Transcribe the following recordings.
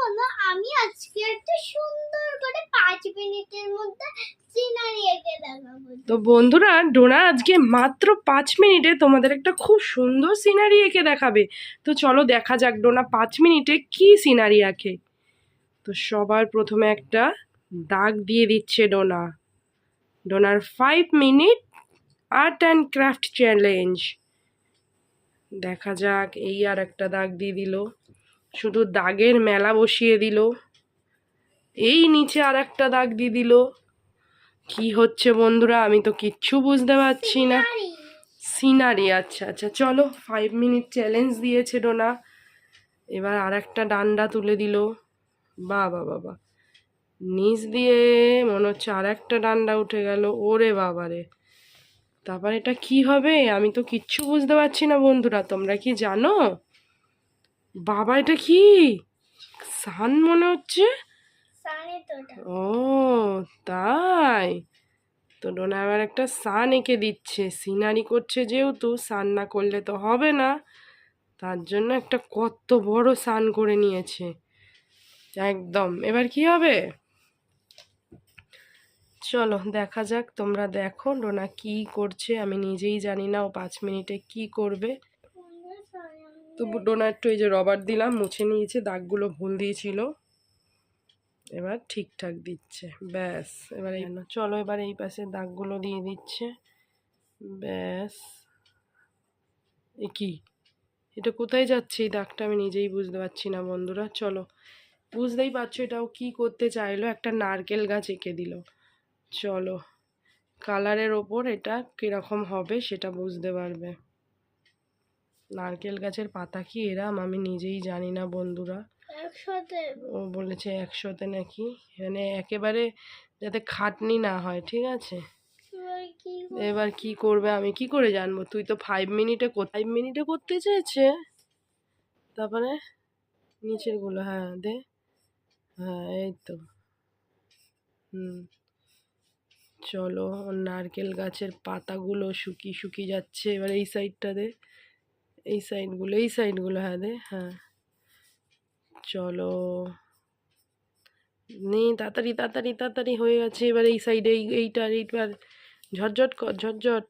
বলো, আমি আজকে একটা সুন্দর করে পাঁচ মিনিটের মধ্যে সিনারি এঁকে দেখাবো তো বন্ধুরা, ডোনা আজকে মাত্র পাঁচ মিনিটে তোমাদের একটা খুব সুন্দর সিনারি এঁকে দেখাবে। তো চলো দেখা যাক ডোনা পাঁচ মিনিটে কি সিনারি আঁকে। তো সবার প্রথমে একটা দাগ দিয়ে দিচ্ছে Dona. Donor five minute art and craft challenge. দেখা যাক, এই আর একটা দাগ দিয়ে দিল। শুধু দাগের মেলা বসিয়ে দিল। এই নিচে আর একটা দাগ দিয়ে দিল। কি হচ্ছে বন্ধুরা, আমি তো কিচ্ছু বুঝতে পারছি না। সিনারি আচ্ছা আচ্ছা চলো ফাইভ মিনিট চ্যালেঞ্জ দিয়েছে ডোনা। এবার আর একটা ডান্ডা তুলে দিল। বাবা বাবা নিচ দিয়ে মনে হচ্ছে আর একটা ডান্ডা উঠে গেল। ওরে বাবারে তারপর এটা কি হবে? আমি তো কিচ্ছু বুঝতে পারছি না বন্ধুরা, তোমরা কি জানো? বাবা এটা কি? সান মনে হচ্ছে। ও তাই। তো ডোনা আবার একটা সান এঁকে দিচ্ছে। সিনারি করছে যেহেতু সান না করলে তো হবে না। তার জন্য একটা কত বড় সান করে নিয়েছে। একদম। এবার কি হবে? চলো দেখা যাক তোমরা দেখো ডোনা কি করছে। আমি নিজেই জানি না ও পাঁচ মিনিটে কি করবে। তো ডোনা একটু এই যে রবার দিলাম, মুছে নিয়েছে, দাগগুলো ভুল দিয়েছিল। এবার ঠিকঠাক দিচ্ছে, ব্যাস, এবার এই চলো এবার এই পাশে দাগগুলো দিয়ে দিচ্ছে, ব্যাস। এ কি? এটা কোথায় যাচ্ছে? এই দাগটা আমি নিজেই বুঝতে পারছি না, বন্ধুরা, চলো। বুঝতেই পারছ এটাও কি করতে চাইলো? একটা নারকেল গাছ এঁকে দিল। চলো কালারের ওপর এটা কীরকম হবে সেটা বুঝতে পারবে। নারকেল গাছের পাতা কি এরাম? আমি নিজেই জানি না বন্ধুরা। ও বলেছে একশোতে নাকি? মানে একেবারে যাতে খাটনি না হয় ঠিক আছে? এবার কি করবে? আমি কি করে জানব? তুই তো ফাইভ মিনিটে ফাইভ মিনিটে করতে চেয়েছে। তারপরে নিচেরগুলো হ্যাঁ দে। হ্যাঁ এই তো। হুম। চলো নারকেল গাছের পাতাগুলো শুকিয়ে শুকিয়ে যাচ্ছে। এবার এই সাইডটা দে। এই সাইনগুলো এই সাইনগুলো হ্যাঁ দে হ্যাঁ। চলো। নেই তাড়াতাড়ি তাড়াতাড়ি তাড়াতাড়ি হয়ে গেছে, এবার এই সাইডে, এই এইটার এইটার ঝটঝট কর, ঝটঝট।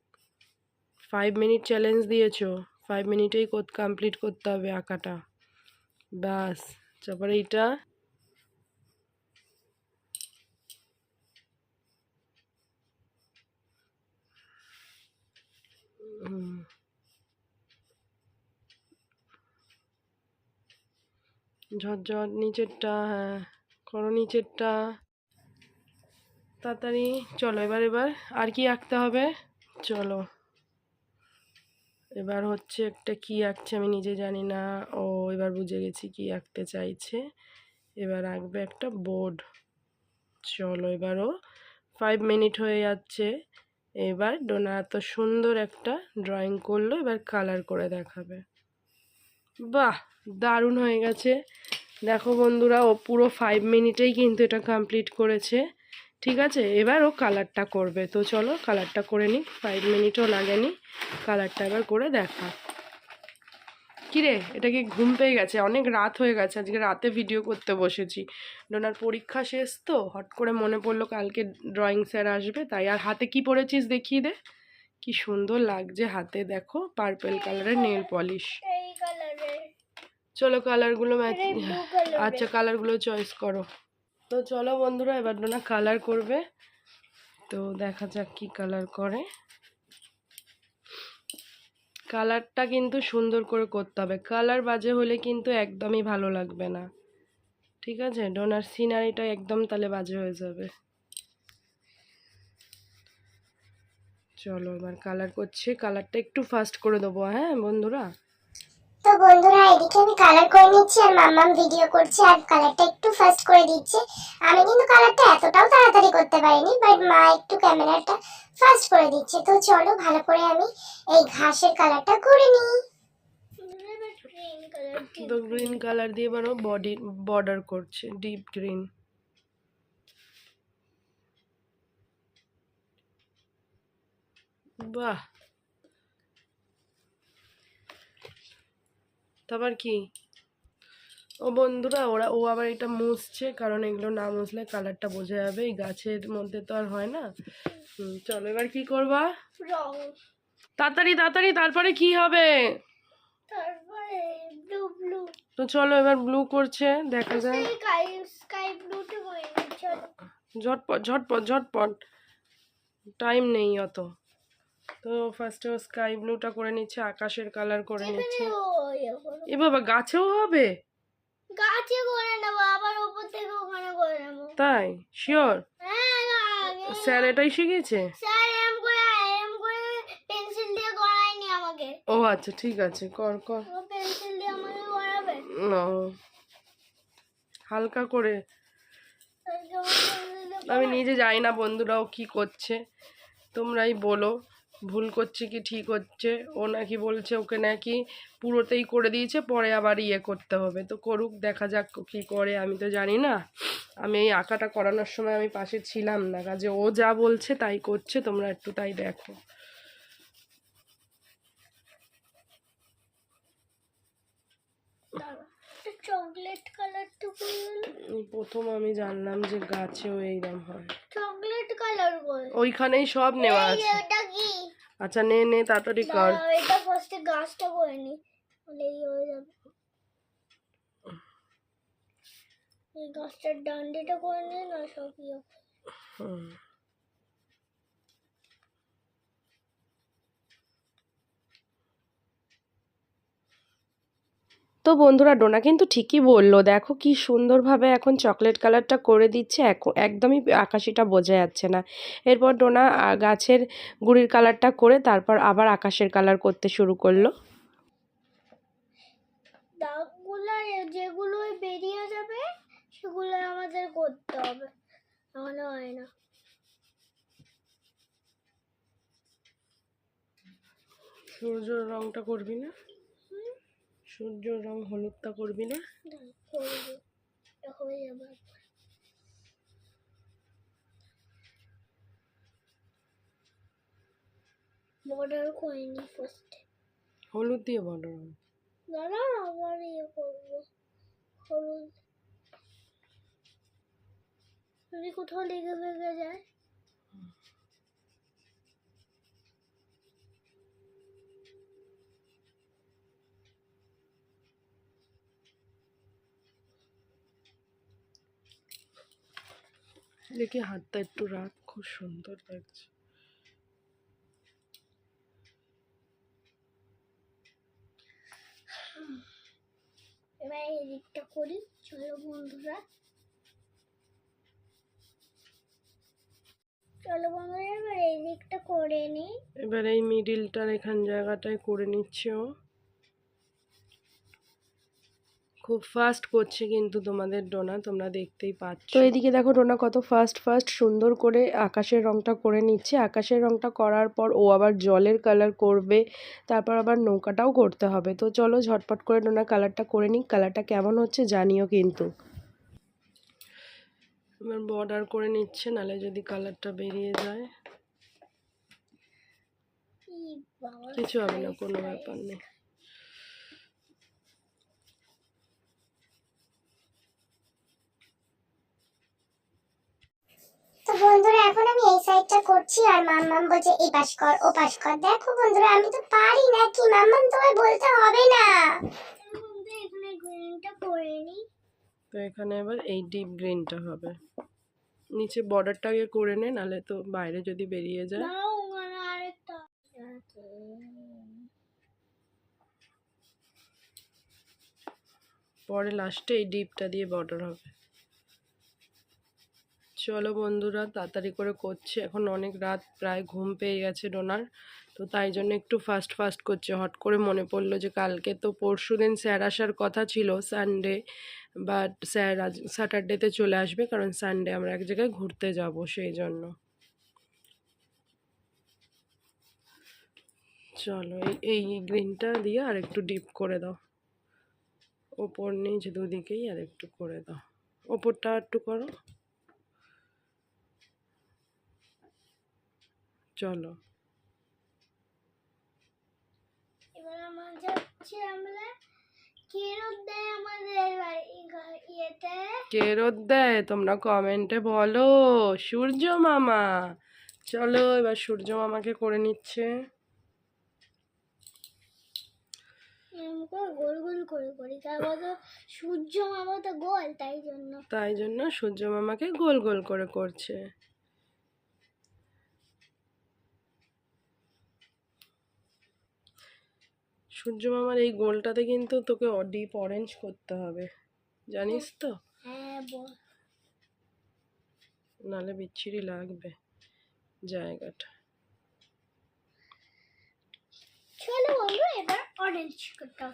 ফাইভ মিনিট চ্যালেঞ্জ দিয়েছ ফাইভ মিনিটেই কমপ্লিট করতে হবে আঁকাটা। ব্যাস, তারপরে এইটা হুম। ঝটঝট নিচেরটা হ্যাঁ করো নিচেরটা। তাড়াতাড়ি, চলো এবার এবার। আর কি আঁকতে হবে? চলো। এবার হচ্ছে একটা কি আঁকছে আমি নিজে জানি না। ও, এবার বুঝে গেছি কি আঁকতে চাইছে। এবার আঁকবে একটা বোর্ড। চলো এবারও ফাইভ মিনিট হয়ে যাচ্ছে। এবার ডোনা এত সুন্দর একটা ড্রয়িং করল, এবার কালার করে দেখাবে। বাহ, দারুণ হয়ে গেছে। দেখো বন্ধুরা, ও পুরো ফাইভ মিনিটেই কিন্তু এটা কমপ্লিট করেছে। ঠিক আছে? এবার ও কালারটা করবে। তো চলো কালারটা করে নিই। ফাইভ মিনিটও লাগেনি। কালারটা এবার করে দেখা। কিরে, এটা কি ঘুম পেয়ে গেছে? অনেক রাত হয়ে গেছে। আজকে রাতে ভিডিও করতে বসেছি। ডোনার পরীক্ষা শেষ তো? হট করে মনে পড়ল কালকে ড্রয়িং স্যার আসবে। তাই আর হাতে কি পরেছিস দেখিয়ে দে। কি সুন্দর লাগছে হাতে। দেখো পার্পেল কালারের নেল পলিশ চলো কালারগুলো ম্যাচ আচ্ছা কালারগুলো চয়েস করো। তো চলো বন্ধুরা এবার ডোনা কালার করবে। তো দেখা যাক কি কালার করে। কালারটা কিন্তু সুন্দর করে করতে হবে। কালার বাজে হলে কিন্তু একদমই ভালো লাগবে না। ঠিক আছে? ডোনার সিনারিটা একদম তাহলে বাজে হয়ে যাবে। চলো এবার কালার করছে। কালারটা একটু ফাস্ট করে দেবো হ্যাঁ বন্ধুরা? তো বন্ধুরা, এদিকে আমি কালার করে নিচ্ছি আর মাম্মাম ভিডিও করছে আর কালারটা একটু ফাস্ট করে দিচ্ছে। আমি কিন্তু কালারটা এতটাও তাড়াতাড়ি করতে পারিনি বাট মা একটু ক্যামেরাটা ফাস্ট করে দিচ্ছে। তো চলো, ভালো করে আমি এই ঘাসের কালারটা করে নিই। গ্রিন কালার দিয়ে এবারও বডি বর্ডার করছে ডিপ গ্রিন বাহ! তারপর কি? ও বন্ধুরা ওরা ও আবার এটা মুছছে কারণ এগুলো না মুছলে কালারটা বোঝা যাবে। এই গাছের মধ্যে তো আর হয় না। চলো এবার কি করবা? তাড়াতাড়ি তাড়াতাড়ি তারপরে কি হবে? তো চলো এবার ব্লু করছে দেখা যায় ঝটপট ঝটপট ঝটপট। টাইম নেই অত। তো ফার্স্টে স্কাই ব্লুটা করে নিচ্ছে আকাশের কালার করে নিচ্ছে। এ বাবা গাছেও হবে? গাছে করে নেব আবার ওপর থেকে ওখানে করে নেব। তাই? শিওর হ্যাঁ স্যার এটাই শিখেছে স্যার এম করে এম করে পেন্সিল দিয়ে করায়নি আমাকে। ও আচ্ছা ঠিক আছে কর কর। ও পেন্সিল দিয়ে আমাকে করাবে ও, হালকা করে। আমি নিজে যাই না বন্ধুরাও কি করছে তোমরাই বলো। ভুল করছে কি ঠিক হচ্ছে? ও নাকি বলছে ওকে নাকি পুরোতেই করে দিয়েছে, পরে আবার ইয়ে করতে হবে। তো করুক, দেখা যাক কি করে, আমি তো জানি না। আমি এই আঁকাটা করানোর সময় আমি পাশে ছিলাম না। কাজে ও যা বলছে তাই করছে, তোমরা একটু তাই দেখো দাঁড়াও, একটা চকলেট কালার এই প্রথম আমি জানলাম যে গাছেও এইরকম হয়। চকলেট কালার ওইখানেই সব নেওয়া আছে। এটা কি? আচ্ছা নে নে তাড়াতাড়ি কর। এটা ফার্স্টে গাছটা করে নি। হয়ে যাবে। এই গাছটার ডান্ডিটা করে নি না সব ইয়ে হুম। তো বন্ধুরা ডোনা কিন্তু ঠিকই বলল দেখো কি সুন্দরভাবে এখন চকলেট কালারটা করে দিচ্ছে একদমই আকাশিটা বোঝা যাচ্ছে না। এরপর ডোনা গাছের গুড়ির কালারটা করে তারপর আবার আকাশের কালার করতে শুরু করল। দাগগুলো যেগুলো বেরিয়ে যাবে সেগুলো আমাদের করতে হবে নাহলে হয় না। সূর্যর রংটা করবি না? সূর্যর রং হলুদটা করবি না। বর্ডার করিনি ফার্স্টে হলুদ দিয়ে বড় রং দাঁড়া আবার ইয়ে করব। হলুদ। যদি কোথাও লেগে ফেগে যায় দেখি হাতটা একটু রাখ খুব সুন্দর লাগছে। এবার এই দিকটা করি চলো বন্ধুরা। চলো বন্ধুরা এবার এই দিকটা করে নিই। এবার এই মিডিলটার এখান জায়গাটায় করে নিচ্ছে ও। খুব ফাস্ট করছে কিন্তু তোমাদের ডোনা তোমরা দেখতেই পাচ্ছ। তো এদিকে দেখো ডোনা কত ফাস্ট ফাস্ট সুন্দর করে আকাশের রংটা করে নিচ্ছে। আকাশের রংটা করার পর ও আবার জলের কালার করবে তারপর আবার নৌকাটাও করতে হবে। তো চলো ঝটপট করে ডোনা কালারটা করে নিক কালারটা কেমন হচ্ছে জানিও কিন্তু। এবার বর্ডার করে নিচ্ছে নালে যদি কালারটা বেরিয়ে যায়। কিছু হবে না কোনো ব্যাপার নেই। তো বন্ধুরা, এখন আমি এই সাইডটা করছি আর মাম্মাম বলছে, এই পাশ কর, ও পাশ কর। দেখো বন্ধুরা, আমি তো পারি না কি? মাম্মাম তোমায় বলতে হবে না। তো এখানে এবার এই ডিপ গ্রিনটা হবে। নিচে বর্ডারটা আগে করে নে, নালে তো বাইরে যদি বেরিয়ে যায়। পরে লাস্টে এই ডিপটা দিয়ে বর্ডার হবে। চলো বন্ধুরা, তাড়াতাড়ি করে করছে। এখন অনেক রাত, প্রায় ঘুম পেয়ে গেছে ডোনার। তো তাই জন্য একটু ফাস্ট ফাস্ট করছে। হট করে মনে পড়ল যে, কালকে তো পরশু দিন স্যার আসার কথা ছিল সানডে বাট স্যার আজ স্যাটারডেতে চলে আসবে, কারণ সানডে আমরা এক জায়গায় ঘুরতে যাব সেই জন্য। চলো, এই এই গ্রিনটা দিয়ে আর একটু ডিপ করে দাও। ওপর নিচ দুদিকেই আর একটু করে দাও। ওপরটা একটু করো। চলো। এবার আমরা যাচ্ছি আমরা। কেরত দেয় আমাদের ইয়েতে। কে দেয় তোমরা কমেন্টে বলো। সূর্য মামা। চলো এবার সূর্য মামাকে করে নিচ্ছে। গোল গোল করে করি। তারপর সূর্য মামা তো গোল তাই জন্য। তাই জন্য সূর্য মামাকে গোল গোল করে করছে। সূর্য মামার এই গোলটাতে কিন্তু তোকে ডিপ অরেঞ্জ করতে হবে। জানিস তো? হ্যাঁ নালে বিচ্ছিরি লাগবে জায়গাটা। চলো বন্ধু এবার অরেঞ্জ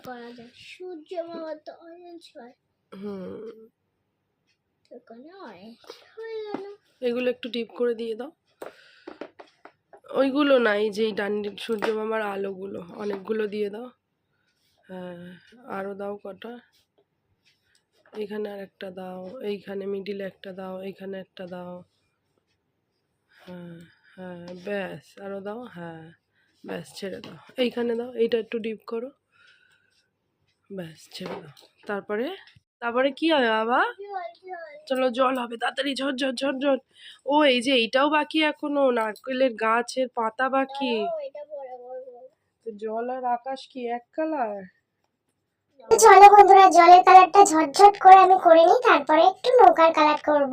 করা যাক। সূর্য মামা তো অরেঞ্জ হয়। হুম। এগুলো একটু ডিপ করে দিয়ে দাও। ওইগুলো নাই যেই ডান সূর্য মামার আলোগুলো। অনেকগুলো দিয়ে দাও। হ্যাঁ। আরও দাও কটা। এখানে আর একটা দাও এইখানে মিডিলে একটা দাও এইখানে একটা দাও। হ্যাঁ হ্যাঁ ব্যাস আরও দাও হ্যাঁ ব্যাস ছেড়ে দাও। এইখানে দাও এইটা একটু ডিপ করো। ব্যাস ছেড়ে দাও। তারপরে তারপরে কি হবে বাবা? চলো জল হবে তাড়াতাড়ি ঝর ঝর ঝর ঝর ও এই যে এইটাও বাকি এখনও নারকেলের গাছের পাতা বাকি। তো জল আর আকাশ কি এক কালার? চলো বন্ধুরা জলের কালারটা ঝটঝট করে আমি করে নিই তারপরে একটু নৌকার কালার করব।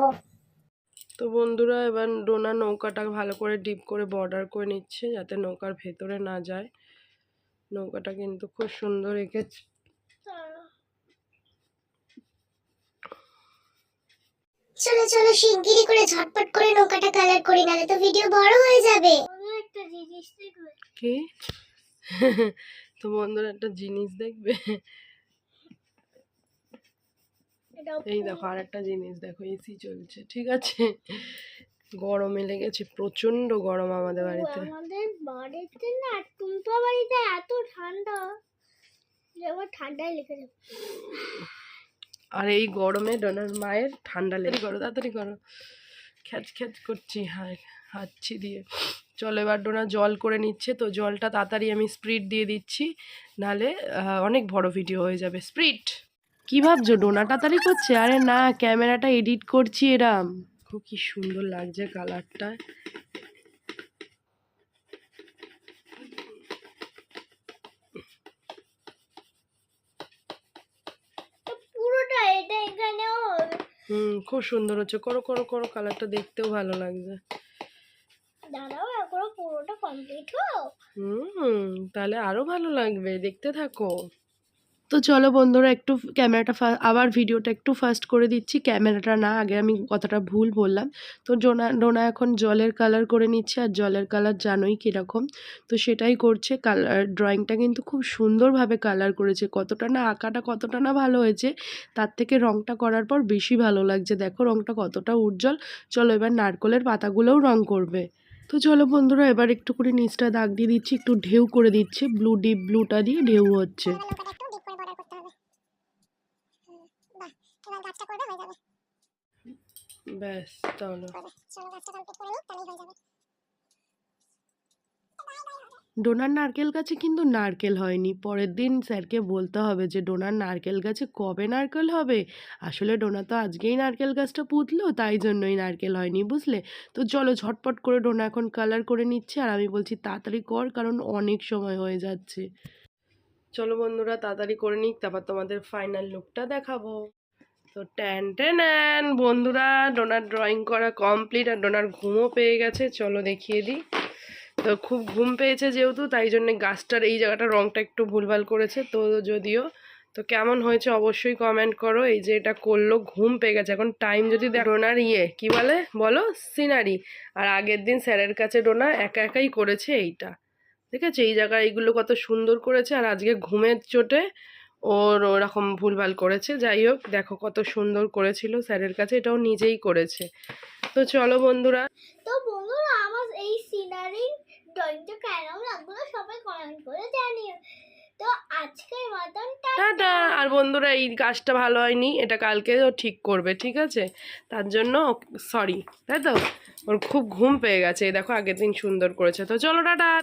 তো বন্ধুরা এবার ডোনা নৌকাটা ভালো করে ডিপ করে বর্ডার করে নিচ্ছে যাতে নৌকার ভেতরে না যায়। নৌকাটা কিন্তু খুব সুন্দর এঁকেছে। চলো চলো শিগগিরই করে ঝটপট করে নৌকাটা কালার করি নাহলে তো ভিডিও বড় হয়ে যাবে। একটা জিনিস কি? তো বন্ধুরা একটা জিনিস দেখবে? এই দেখো আর একটা জিনিস দেখো এসি চলছে ঠিক আছে? গরমে লেগেছে প্রচণ্ড গরম আমাদের বাড়িতে। আমাদের বাড়িতে না টুম্পা বাড়িতে এত ঠান্ডা। ঠান্ডায় লেগে যাবে। আর এই গরমে ডোনার মায়ের ঠান্ডা লেগে করো তাড়াতাড়ি করো। খ্যাচ খ্যাচ করছি হায় হাঁচছি দিয়ে। চলো এবার ডোনা জল করে নিচ্ছে তো জলটা তাড়াতাড়ি আমি স্প্রিট দিয়ে দিচ্ছি আহ, অনেক বড় ভিডিও হয়ে যাবে। স্প্রিট! কি ভাবছ? ডোনা তাড়াতাড়ি করছে? আরে না ক্যামেরাটা এডিট করছি এরাম। খুব কি সুন্দর লাগছে কালারটা। হুম খুব সুন্দর হচ্ছে। করো করো করো কালারটা দেখতেও ভালো লাগছে। দাঁড়াও এখনও কমপ্লিট হোক। হুম, তাহলে আরও ভালো লাগবে, দেখতে থাকো। তো চলো বন্ধুরা, একটু ক্যামেরাটা আবার ভিডিওটা একটু ফাস্ট করে দিচ্ছি। ক্যামেরাটা না, আগে আমি কথাটা ভুল বললাম। তো ডোনা ডোনা এখন জলের কালার করে নিচ্ছে, আর জলের কালার জানোই কীরকম। তো সেটাই করছে কালার ড্রয়িংটা কিন্তু খুব সুন্দরভাবে কালার করেছে। কতটা না আঁকাটা কতটা না ভালো হয়েছে, তার থেকে রঙটা করার পর বেশি ভালো লাগছে। দেখো রঙটা কতটা উজ্জ্বল। চলো এবার নারকলের পাতাগুলোও রং করবে। তো চলো বন্ধুরা এবার একটু করে নিচটা দাগ দিয়ে দিচ্ছি একটু ঢেউ করে দিচ্ছে ব্লু ডিপ ব্লুটা দিয়ে ঢেউ হচ্ছে। ব্যাস তাহলে। ডোনার নারকেল গাছে কিন্তু নারকেল হয়নি। পরের দিন স্যারকে বলতে হবে যে, ডোনার নারকেল গাছে কবে নারকেল হবে? আসলে ডোনা তো আজকেই নারকেল গাছটা পুঁতলো, তাই জন্যই নারকেল হয়নি, বুঝলে? তো চলো ঝটপট করে ডোনা এখন কালার করে নিচ্ছে, আর আমি বলছি, তাড়াতাড়ি কর, কারণ অনেক সময় হয়ে যাচ্ছে। চলো বন্ধুরা, তাড়াতাড়ি করে নিক, তারপর তোমাদের ফাইনাল লুকটা দেখাবো। তো ট্যান ট্যান বন্ধুরা, ডোনার ড্রয়িং করা কমপ্লিট আর ডোনার ঘুমও পেয়ে গেছে। চলো দেখিয়ে দিই। তো খুব ঘুম পেয়েছে যেহেতু, তাই জন্য গাছটার এই জায়গাটা রঙটা একটু ভুলভাল করেছে। তো যদিও, তো কেমন হয়েছে অবশ্যই কমেন্ট করো। এই যে এটা করল, ঘুম পেয়ে গেছে। এখন টাইম যদি ডোনার ইয়ে কি বলে? বলো সিনারি আর আগের দিন স্যারের কাছে ডোনা একা একাই করেছে এইটা। ঠিক আছে? এই জায়গায় এইগুলো কত সুন্দর করেছে। আর আজকে ঘুমের চোটে ওর ওরকম ভুলভাল করেছে। যাই হোক দেখো কত সুন্দর করেছিল স্যারের কাছে এটাও নিজেই করেছে। তো চলো বন্ধুরা। তো বন্ধুরা আমার এই সিনারি ড্রয়িংটা কেমন লাগল? সবাই কমেন্ট করে জানিও। তো আজকের মতন টাটা। আর বন্ধুরা এই গাছটা ভালো হয়নি এটা কালকে ও ঠিক করবে ঠিক আছে? তার জন্য সরি তাই তো? ওর খুব ঘুম পেয়ে গেছে। দেখো আগের দিন সুন্দর করেছে। তো চলো টাটা।